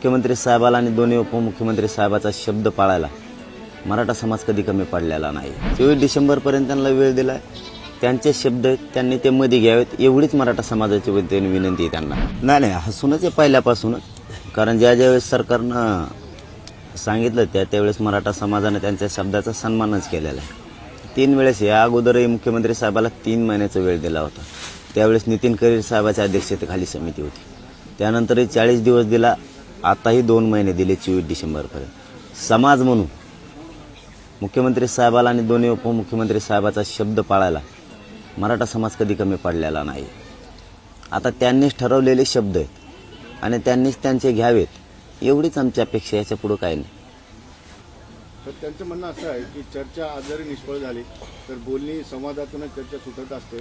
मुख्यमंत्री साहेबाला आणि दोन्ही उपमुख्यमंत्री साहेबाचा शब्द पाळायला मराठा समाज कधी कमी पडलेला नाही. चोवीस डिसेंबरपर्यंत त्यांना वेळ दिला त्यांचे शब्द त्यांनी ते मध्ये घ्यावेत एवढीच मराठा समाजाची वतीने विनंती आहे त्यांना. नाही नाही हसूनच आहे पहिल्यापासूनच. कारण ज्या ज्यावेळेस सरकारनं सांगितलं त्या त्यावेळेस मराठा समाजाने त्यांच्या शब्दाचा सन्मानच केलेला आहे. तीन वेळेस या अगोदरही मुख्यमंत्री साहेबाला तीन महिन्याचा वेळ दिला होता. त्यावेळेस नितीन करीर साहेबाच्या अध्यक्षतेखाली समिती होती. त्यानंतरही चाळीस दिवस दिला आताही दोन महिने दिले चोवीस डिसेंबरपर्यंत. समाज म्हणून. मुख्यमंत्री साहेबाला आणि दोन्ही उपमुख्यमंत्री साहेबाचा शब्द पाळायला मराठा समाज कधी कमी पडलेला नाही. आता त्यांनीच ठरवलेले शब्द आहेत आणि त्यांनीच त्यांचे घ्यावेत एवढीच आमची अपेक्षा याच्या पुढं काय नाही. तर त्यांचं म्हणणं असं आहे की चर्चा आज जरी निष्फळ झाली तर बोलणी संवादातूनच चर्चा सुटत असते.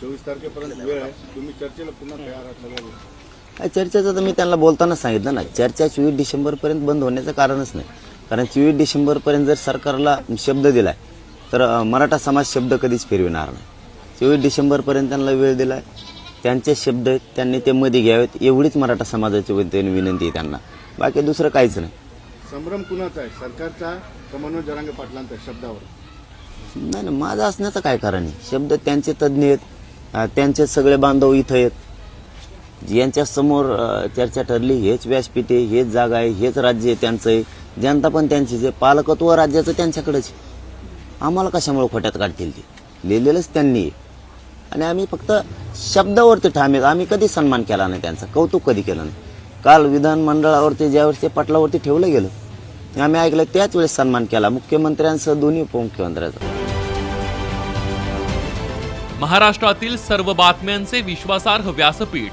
चोवीस तारखेपर्यंत वेळ आहे. तुम्ही चर्चेला पुन्हा तयार आहात चर्चेचं तर मी त्यांना बोलतानाच सांगितलं ना चर्चा चोवीस डिसेंबरपर्यंत बंद होण्याचं कारणच नाही. कारण चोवीस डिसेंबरपर्यंत जर सरकारला शब्द दिलाय तर अं, मराठा समाज शब्द कधीच फिरविणार नाही. चोवीस डिसेंबरपर्यंत त्यांना वेळ दिलाय त्यांचे शब्द आहेत त्यांनी ते मध्ये घ्यावेत एवढीच मराठा समाजाची वतीने विनंती आहे त्यांना. बाकी दुसरं काहीच नाही. संभ्रम कुणाचा आहे? सरकारचा का मनोज जरांगे पाटलांचा शब्दावर? नाही नाही माझं असण्याचं काय कारण आहे? शब्द त्यांचे तज्ज्ञ आहेत त्यांचे सगळे बांधव इथं आहेत. यांच्या समोर चर्चा ठरली हेच व्यासपीठ आहे हेच जागा आहे हेच राज्य आहे त्यांचं आहे. जनता पण त्यांचीच आहे. पालकत्व राज्याचं त्यांच्याकडेच आम्हाला कशामुळे खोट्यात काढतील ते? लिहिलेलंच त्यांनी आहे. आणि आम्ही फक्त शब्दावरती ठाम आम्ही कधी सन्मान केला नाही त्यांचा? कौतुक कधी केलं नाही? काल विधानमंडळावरती ज्यावेळेस ते पटलावरती ठेवलं गेलं आम्ही ऐकलं त्याच वेळेस सन्मान केला. मुख्यमंत्र्यांसह दोन्ही उपमुख्यमंत्र्यांचा. महाराष्ट्रातील सर्व बातम्यांचे विश्वासार्ह व्यासपीठ.